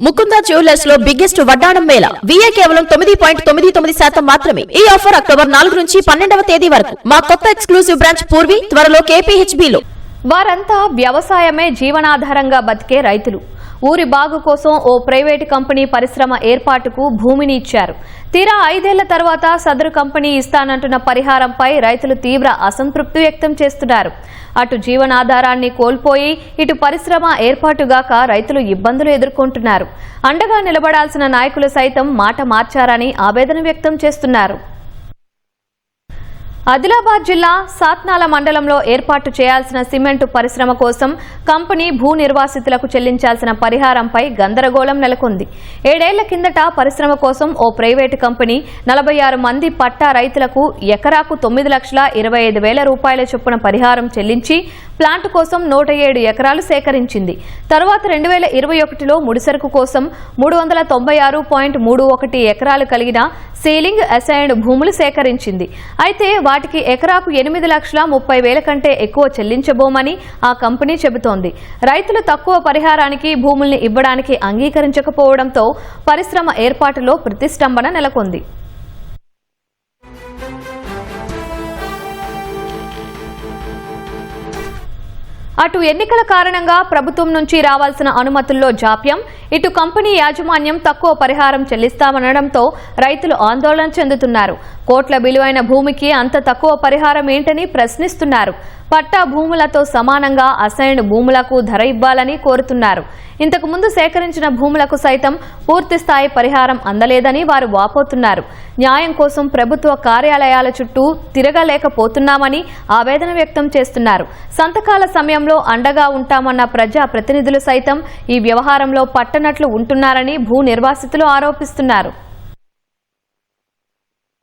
Mukunda జ్యువెలర్స్లో biggest వడ్డాణం Mela. VA కేవలం తొమ్మిది పాయింట్ తొమ్మిది తొమ్మిది శాతం మాత్రమే. ఈ ఆఫర్ అక్టోబర్ నాలుగు నుంచి పన్నెండవ తేదీ వరకు. మా కొత్త ఎక్స్క్లూసివ్ బ్రాంచ్ పూర్వి త్వరలో కేపీహెచ్బీలో. లో వారంతా వ్యవసాయమే జీవనాధారంగా బతికే రైతులు. ఊరి బాగు కోసం ఓ ప్రైవేటు కంపెనీ పరిశ్రమ ఏర్పాటుకు భూమిని ఇచ్చారు. తీరా ఐదేళ్ళ తర్వాత సదరు కంపెనీ ఇస్తానంటున్న పరిహారంపై రైతులు తీవ్ర అసంతృప్తి వ్యక్తం చేస్తున్నారు. అటు జీవనాధారాన్ని కోల్పోయి ఇటు పరిశ్రమ ఏర్పాటుగాక రైతులు ఇబ్బందులు ఎదుర్కొంటున్నారు. అండగా నిలబడాల్సిన నాయకులు సైతం మాట మార్చారని ఆవేదన వ్యక్తం చేస్తున్నారు. ఆదిలాబాద్ జిల్లా సాత్నాల మండలంలో ఏర్పాటు చేయాల్సిన సిమెంటు పరిశ్రమ కోసం కంపెనీ భూ నిర్వాసితులకు చెల్లించాల్సిన పరిహారంపై గందరగోళం నెలకొంది. ఏడేళ్ళ కిందట పరిశ్రమ కోసం ఓ ప్రైవేటు కంపెనీ నలభై ఆరు మంది పట్టా రైతులకు ఎకరాకు తొమ్మిది లక్షల ఇరవై ఐదు వేల రూపాయల చొప్పున పరిహారం చెల్లించి ప్లాంట్ కోసం నూట ఏడు ఎకరాలు సేకరించింది. తర్వాత రెండు వేల ఇరవై ఒకటిలో ముడిసరుకు కోసం మూడు వందల తొంభై ఆరు పాయింట్ మూడు ఒకటి ఎకరాలు కలిగిన సీలింగ్ అసైన్డ్ భూములు సేకరించింది. అయితే వాటికి ఎకరాకు ఎనిమిది లక్షల ముప్పై వేల కంటే ఎక్కువ చెల్లించబోమని ఆ కంపెనీ చెబుతోంది. రైతులు తక్కువ పరిహారానికి భూముల్ని ఇవ్వడానికి అంగీకరించకపోవడంతో పరిశ్రమ ఏర్పాటులో ప్రతిష్టంభన నెలకొంది. అటు ఎన్నికల కారణంగా ప్రభుత్వం నుంచి రావాల్సిన అనుమతుల్లో జాప్యం ఇటు కంపెనీ యాజమాన్యం తక్కువ పరిహారం చెల్లిస్తామనడంతో రైతులు ఆందోళన చెందుతున్నారు. కోట్ల విలువైన భూమికి అంత తక్కువ పరిహారం ఏంటని ప్రశ్నిస్తున్నారు. పట్టా భూములతో సమానంగా అసైన్డ్ భూములకు ధర ఇవ్వాలని కోరుతున్నారు. ఇంతకు ముందు సేకరించిన భూములకు సైతం పూర్తిస్థాయి పరిహారం అందలేదని వారు వాపోతున్నారు. న్యాయం కోసం ప్రభుత్వ కార్యాలయాల చుట్టూ తిరగలేకపోతున్నామని ఆవేదన వ్యక్తం చేస్తున్నారు. సంతకాల సమయంలో అండగా ఉంటామన్న ప్రజా ప్రతినిధులు సైతం ఈ వ్యవహారంలో పట్టనట్లు ఉంటున్నారని భూ నిర్వాసితులు ఆరోపిస్తున్నారు.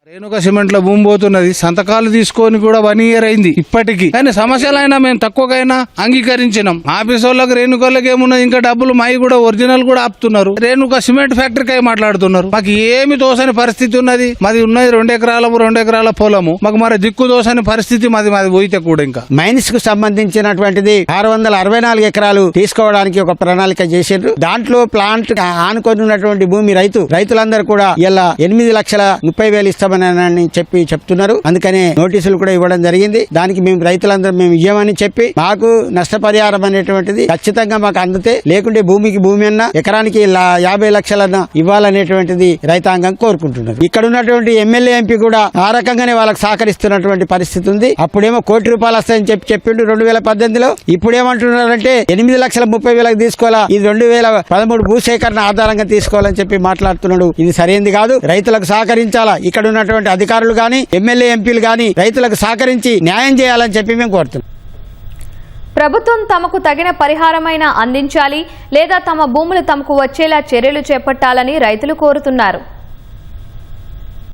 రేణుక సిమెంట్లో భూమి పోతున్నది. సంతకాలు తీసుకొని కూడా వన్ ఇయర్ అయింది ఇప్పటికి. కానీ సమస్యలైనా మేము తక్కువకైనా అంగీకరించినాం. ఆఫీస్ వాళ్ళకి రేణుకళ్ళకి ఏమున్నది? ఇంకా డబ్బులు మాయి కూడా ఒరిజినల్ కూడా ఆపుతున్నారు. రేణుక సిమెంట్ ఫ్యాక్టరీకి మాట్లాడుతున్నారు. మాకు ఏమి తోసని పరిస్థితి ఉన్నది? మాది ఉన్నది రెండు ఎకరాల రెండు ఎకరాల పొలము. మాకు మరి దిక్కు తోసని పరిస్థితి మాది మాది పోయితే కూడా ఇంకా. మైన్స్కు సంబంధించినటువంటిది ఆరు వందల అరవై నాలుగు ఎకరాలు తీసుకోవడానికి ఒక ప్రణాళిక చేసిండ్రు. దాంట్లో ప్లాంట్ ఆనుకొని ఉన్నటువంటి భూమి రైతు రైతులందరూ కూడా ఇలా ఎనిమిది లక్షల ముప్పై వేలు ఇస్తామని అని చెప్పి చెప్తున్నారు. అందుకనే నోటీసులు కూడా ఇవ్వడం జరిగింది. దానికి మేము రైతులందరూ మేము ఇవ్వమని చెప్పి మాకు నష్టపరిహారం అనేటువంటిది ఖచ్చితంగా మాకు అందితే లేకుంటే భూమికి భూమి అన్న ఎకరానికి యాభై లక్షలన్న ఇవ్వాలనేటువంటిది రైతాంగం కోరుకుంటున్నారు ఇక్కడ ఉన్నటువంటి ఎమ్మెల్యే ఎంపీ కూడా ఆ రకంగానే వాళ్ళకి సహకరిస్తున్నటువంటి పరిస్థితి ఉంది. అప్పుడేమో కోటి రూపాయలు వస్తాయని చెప్పి చెప్పిండు రెండు వేల పద్దెనిమిదిలో. ఇప్పుడు ఏమంటున్నారంటే ఎనిమిది లక్షల ముప్పై వేలకు తీసుకోవాలా ఇది రెండు వేల పదమూడు భూసేకరణ ఆధారంగా తీసుకోవాలని చెప్పి మాట్లాడుతున్నాడు. ఇది సరైనది కాదు. రైతులకు సహకరించాలా ఇక్కడ ఉన్న ఉన్నటువంటి అధికారులు కానీ ఎమ్మెల్యే ఎంపీలు కానీ రైతులకు సహకరించి న్యాయం చేయాలని చెప్పి మేము కోరుతున్నాం. ప్రభుత్వం తమకు తగిన పరిహారమైన అందించాలి లేదా తమ భూములు తమకు వచ్చేలా చర్యలు చేపట్టాలని రైతులు కోరుతున్నారు.